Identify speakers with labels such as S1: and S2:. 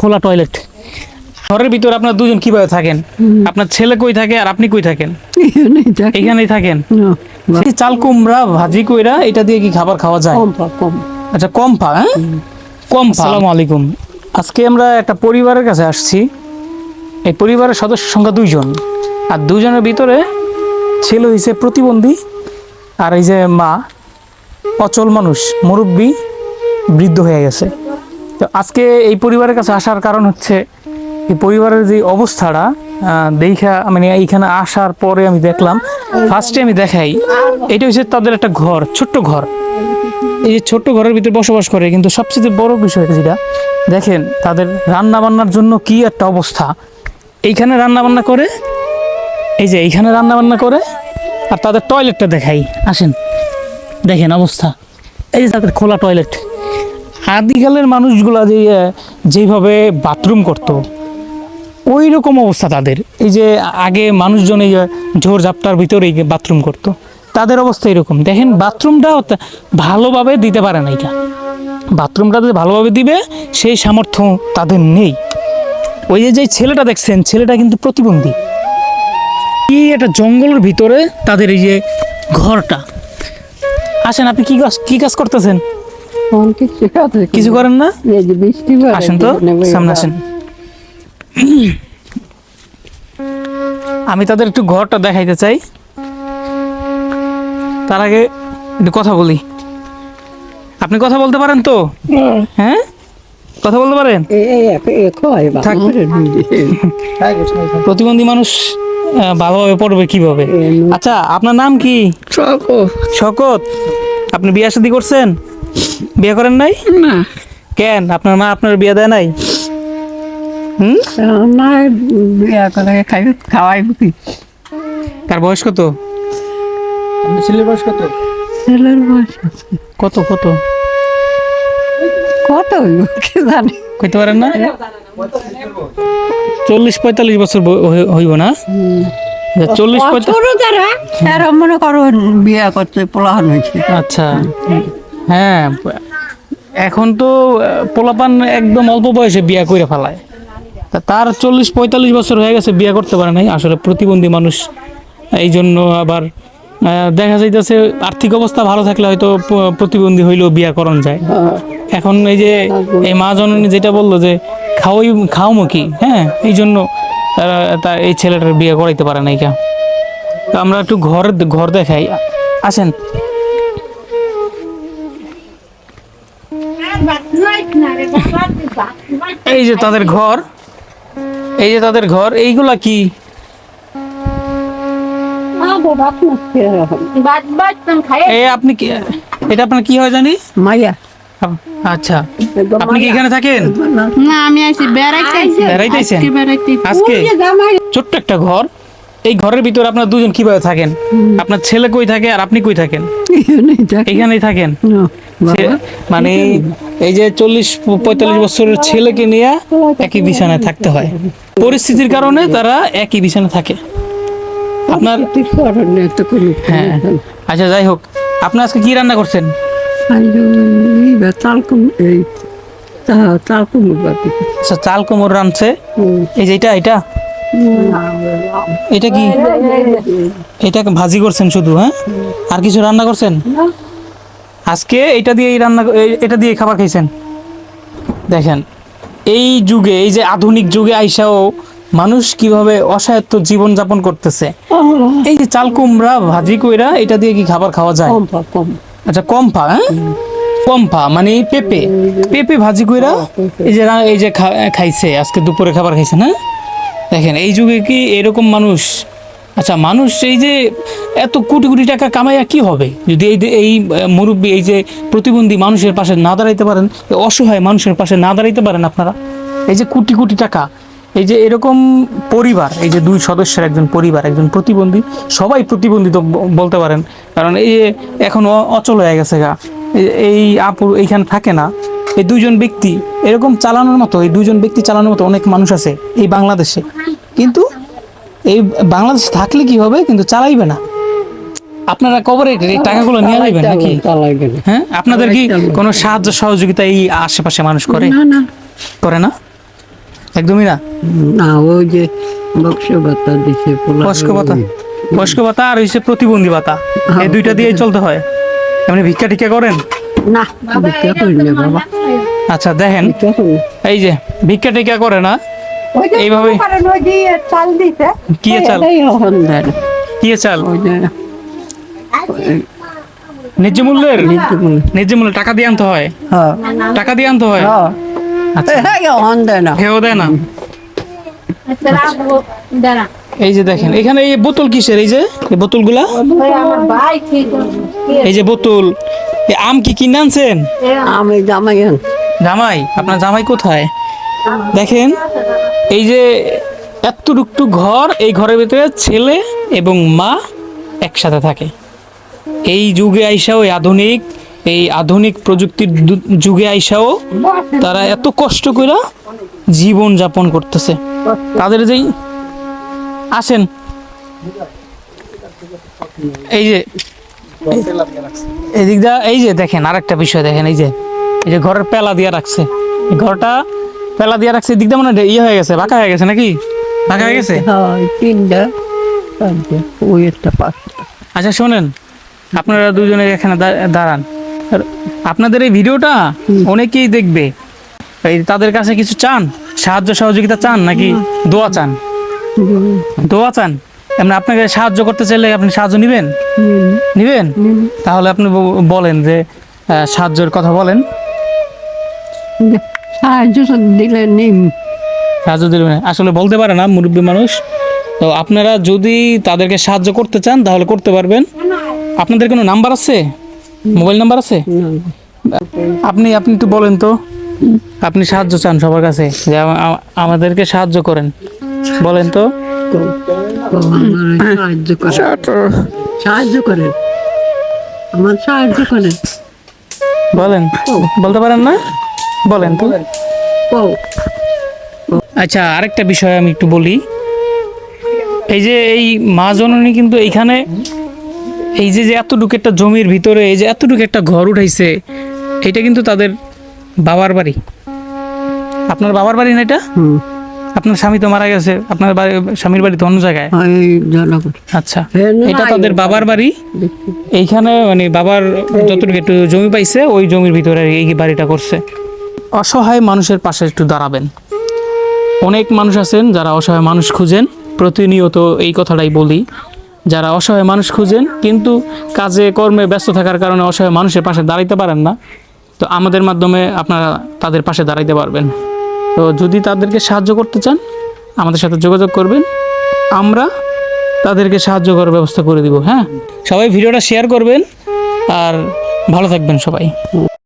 S1: খোলা টয়লেট ঘরের ভিতরে আপনার দুজন কীভাবে থাকেন? আপনার ছেলে কই থাকে আর আপনি কই থাকেন?
S2: এখানেই
S1: থাকেন। চাল কুমড়া ভাজি কইরা এটা দিয়ে কি খাবার খাওয়া যায়? আচ্ছা কম পা হ্যাঁ? কম পা। আসসালামু আলাইকুম। আজকে আমরা একটা পরিবারের কাছে আসছি। এই পরিবারের সদস্য সংখ্যা দুইজন। আর দুজনের ভিতরে ছেলে হয়েছে প্রতিবন্ধী আর এই যে মা অচল মানুষ মুরব্বী বৃদ্ধ হয়ে গেছে। তো আজকে এই পরিবারের কাছে আসার কারণ হচ্ছে এই পরিবারের যে অবস্থাটা দেখা মানে এইখানে আসার পরে আমি দেখলাম ফার্স্টে আমি দেখাই, এটা হচ্ছে তাদের একটা ঘর, ছোট্ট ঘর। এই যে ছোট্ট ঘরের ভিতরে বসবাস করে, কিন্তু সবচেয়ে বড় বিষয় যেটা, দেখেন তাদের রান্না বান্নার জন্য কি একটা অবস্থা। এইখানে রান্না বান্না করে, এই যে এইখানে রান্না বান্না করে, আর তাদের টয়লেটটা দেখাই। আসেন, দেখেন অবস্থা। এই যে তাদের খোলা টয়লেট আদিকালের মানুষগুলা যে যেভাবে বাথরুম করতো ওই রকম অবস্থা তাদের। এই যে, আগে মানুষজন এই ঝোর ঝাপটার ভিতরেই বাথরুম করতো, তাদের অবস্থা এরকম। দেখেন, বাথরুমটা ভালোভাবে দিতে পারে না এটা বাথরুমটা ভালোভাবে দিবে, সেই সামর্থ্য তাদের নেই। ওই যে যে ছেলেটা দেখছেন, ছেলেটা কিন্তু প্রতিবন্ধী। কি একটা জঙ্গলের ভিতরে তাদের এই যে ঘরটা। আসেন, আপনি কি কাজ কি কাজ করতেছেন?
S2: কিছু
S1: করেন না?
S2: এই যে বৃষ্টি পড়ে,
S1: আসেন তো সামনে আসেন। আমি তাদের একটু ঘরটা দেখাইতে চাই। তার আগে একটু কথা বলি। আপনি কথা বলতে পারেন তো? হ্যাঁ। কথা বলতে পারেন?
S2: হয়।
S1: প্রতিবন্ধী মানুষ ভালোভাবে পড়বে কীভাবে? আচ্ছা আপনার নাম কি?
S2: চকো।
S1: শকত। আপনি বিয়ে শাদী করছেন? বিয়ে করেন নাই?
S2: না।
S1: কেন? আপনার মা আপনার বিয়ে দেয় নাই? হুম?
S2: না বিয়া করে খাই খাওয়াই কি
S1: তার বয়স কত?
S3: ছেলের বয়স কত?
S2: ছেলের বয়স
S1: কত? কত
S2: কত? কি জানি?
S1: কইতে পারেন না? চল্লিশ পঁয়তাল্লিশ বছর হইব না? চল্লিশ পঁয়তাল্লিশ
S2: ছোট মনে করো বিয়া করতে পোলাহান হয়েছে।
S1: আচ্ছা। হ্যাঁ এখন তো পোলাপান একদম অল্প বয়সে বিয়া করে ফেলায়। তা তার চল্লিশ পঁয়তাল্লিশ বছর হয়ে গেছে বিয়া করতে পারে নাই। আসলে প্রতিবন্ধী মানুষ, এই জন্য আবার দেখা যাইতেছে আর্থিক অবস্থা ভালো থাকলে হয়তো প্রতিবন্ধী হইলেও বিয়া করণ যায়। এখন এই যে, এই মা জননী যেটা বলল যে, খাওয়াই খাওয়ামো কি? হ্যাঁ এই জন্য তারা এই ছেলেটার বিয়ে করাইতে পারে নাই কে। আমরা একটু ঘর ঘর দেখাই। আসেন। এই যে তাদের ঘর। এই যে তাদের ঘর এইগুলা কি? এই আপনি কি এটা আপনার কি হয় জানি?
S2: মাইয়া।
S1: আচ্ছা। আপনি কি এখানে থাকেন?
S4: না আমি বেড়াইতে
S1: বেড়াইতেছেন?
S4: আজকে
S1: ছোট্ট একটা ঘর। এই ঘরের ভিতরে আপনার দুজন কীভাবে থাকেন? আপনার ছেলে কই থাকে আর আপনি কই থাকেন?
S2: এখানেই
S1: এখানেই থাকেন? মানে এই যে চল্লিশ পঁয়তাল্লিশ বছরের ছেলেকে নিয়ে একই বিছানায় থাকতে হয়। পরিস্থিতির কারণে তারা একই বিছানায় থাকে। আপনার হ্যাঁ। আচ্ছা যাই হোক। আপনি আজকে কি রান্না করছেন?
S2: চাল কম এই তা- চাল কুমড়ো বাটি।
S1: আচ্ছা চাল কোমর রাঁধছে। এই যে এটা এটা? এটা কি? এটা ভাজি করছেন শুধু হ্যাঁ? আর কিছু রান্না করছেন? আজকে এটা দিয়ে এই রান্না এটা দিয়ে খাবার খাইছেন? দেখেন এই যুগে এই যে আধুনিক যুগে আইসাও মানুষ কীভাবে অসায়ত্ত জীবন যাপন করতেছে এই যে চাল কুমড়া ভাজি কইরা এটা দিয়ে কি খাবার খাওয়া যায়? আচ্ছা কম্পা হ্যাঁ? কম্পা মানে পেঁপে। পেঁপে ভাজি কইরা এই যে এই যে খাইছে আজকে দুপুরে খাবার খাইছে না? দেখেন এই যুগে কি এরকম মানুষ? আচ্ছা মানুষ এই যে এত কোটি কোটি টাকা কামাইয়া কি হবে? যদি এই এই মুরব্বী, এই যে প্রতিবন্ধী মানুষের পাশে না দাঁড়াইতে পারেন অসহায় মানুষের পাশে না দাঁড়াইতে পারেন আপনারা? এই যে কোটি কোটি টাকা, এই যে এরকম পরিবার, এই যে দুই সদস্যের একজন পরিবার, একজন প্রতিবন্ধী, সবাই প্রতিবন্ধী তো বলতে পারেন। কারণ এই এখন অচল হয়ে গেছে গা। এই- এই আপু এইখানে থাকে না। এই দুইজন ব্যক্তি, এরকম চালানোর মতো, এই দুইজন ব্যক্তি চালানোর মতো অনেক মানুষ আছে এই বাংলাদেশে। কিন্তু এই বাংলাদেশ থাকলে কি হবে? কিন্তু চালাইবে না। আপনারা কবরে এই টাকাগুলো নিয়ে যাবেন নাকি? হ্যাঁ? আপনাদের কি কোনো সাহায্য সহযোগিতা এই আশেপাশে মানুষ করে?
S2: না। না
S1: করে না? একদমই না?
S2: না ওই যে বক্স ভাতা দিছে
S1: আর হচ্ছে প্রতিবন্ধী ভাতা এই দুইটা দিয়েই চলতে হয়। এমনি ভিক্ষা টিক্ষা করেন?
S2: না ভিক্ষা করি না বাবা।
S1: আচ্ছা দেখেন। এই যে ভিক্ষা টিক্ষা করে না? এইভাবে- কি চাল? কি চাল? ন্যায্য মূল্যের? ন্যায্য মূল্য টাকা দিয়ে আনতে হয়?
S2: হ্যাঁ
S1: টাকা দিয়ে আনতে হয়?
S2: হ্যাঁ
S1: আচ্ছা হেও দেয় না?
S4: আচ্ছা
S1: এই যে দেখেন এখানে এই বোতল কিসের? এই যে এই বোতলগুলা?
S4: ওই আমার ভাই ঠিক
S1: এই যে বোতল। আম কি কিনে আনছেন?
S2: আমি। জামাই
S1: জামাই? আপনার জামাই কোথায়? দেখেন এই যে এতটুকটু ঘর এই ঘরের ভিতরে ছেলে এবং মা একসাথে থাকে। এই যুগে আইসাও এই আধুনিক এই আধুনিক প্রযুক্তির যুগে আইসাও তারা এত কষ্ট করে জীবন যাপন করতেছে। তাদের যেই আসেন এই যে এদিক দা এই যে দেখেন আর একটা বিষয় দেখেন এই যে এই যে ঘরের পেলা দিয়া রাখছে। ঘরটা পেলা দিয়া রাখছে এদিক দা মানে ইয়ে হয়ে গেছে বাঁকা হয়ে গেছে নাকি? বাঁকা হয়ে গেছে?
S2: হ্যাঁ তিনটা ওই একটা পাঁচটা।
S1: আচ্ছা শোনেন আপনারা দুজনে এখানে দাঁড়ান। আপনাদের এই ভিডিওটা অনেকেই দেখবে। এই তাদের কাছে কিছু চান? সাহায্য সহযোগিতা চান নাকি দোয়া চান? দোয়া চান? এমনি আপনাকে সাহায্য করতে চাইলে আপনি সাহায্য নেবেন? নিবেন? তাহলে আপনি বলেন যে সাহায্যের কথা বলেন।
S2: সাহায্য দিলে নিম
S1: সাহায্য দিবেন আসলে বলতে পারে না মুরব্বী মানুষ। তো আপনারা যদি তাদেরকে সাহায্য করতে চান তাহলে করতে পারবেন। আপনাদের কোনো নাম্বার আছে? মোবাইল নাম্বার আছে? আপনি আপনি একটু বলেন তো। আপনি সাহায্য চান সবার কাছে যে আমা- আমা- আমাদেরকে সাহায্য করেন। বলেন তো।
S2: সাহায্য করেন। আমার সাহায্য করেন।
S1: বলেন। বলতে পারেন না? বলেন তো। আচ্ছা আরেকটা বিষয় আমি একটু বলি। এই যে এই মা জননী কিন্তু এইখানে এই যে যে এতটুকু একটা জমির ভিতরে এই যে এতটুকু একটা ঘর উঠাইছে এটা কিন্তু তাদের বাবার বাড়ি। আপনার বাবার বাড়ি না এটা? আপনার স্বামী তো মারা গেছে আপনার বাড়ি স্বামীর বাড়ি তো অন্য জায়গায়? আচ্ছা
S2: হ্যাঁ,
S1: এটা তাদের বাবার বাড়ি। এইখানে মানে বাবার যতটুকু একটু জমি পাইছে ওই জমির ভিতরে এই বাড়িটা করছে। অসহায় মানুষের পাশে একটু দাঁড়াবেন। অনেক মানুষ আছেন যারা অসহায় মানুষ খুঁজেন। প্রতিনিয়ত এই কথাটাই বলি। যারা অসহায় মানুষ খুঁজেন, কিন্তু কাজে, কর্মে ব্যস্ত থাকার কারণে অসহায় মানুষের পাশে দাঁড়াইতে পারেন না। তো আমাদের মাধ্যমে আপনারা তাদের পাশে দাঁড়াইতে পারবেন। তো যদি তাদেরকে সাহায্য করতে চান, আমাদের সাথে যোগাযোগ করবেন। আমরা তাদেরকে সাহায্য করার ব্যবস্থা করে দিব হ্যাঁ? সবাই ভিডিওটা শেয়ার করবেন, আর ভালো থাকবেন সবাই।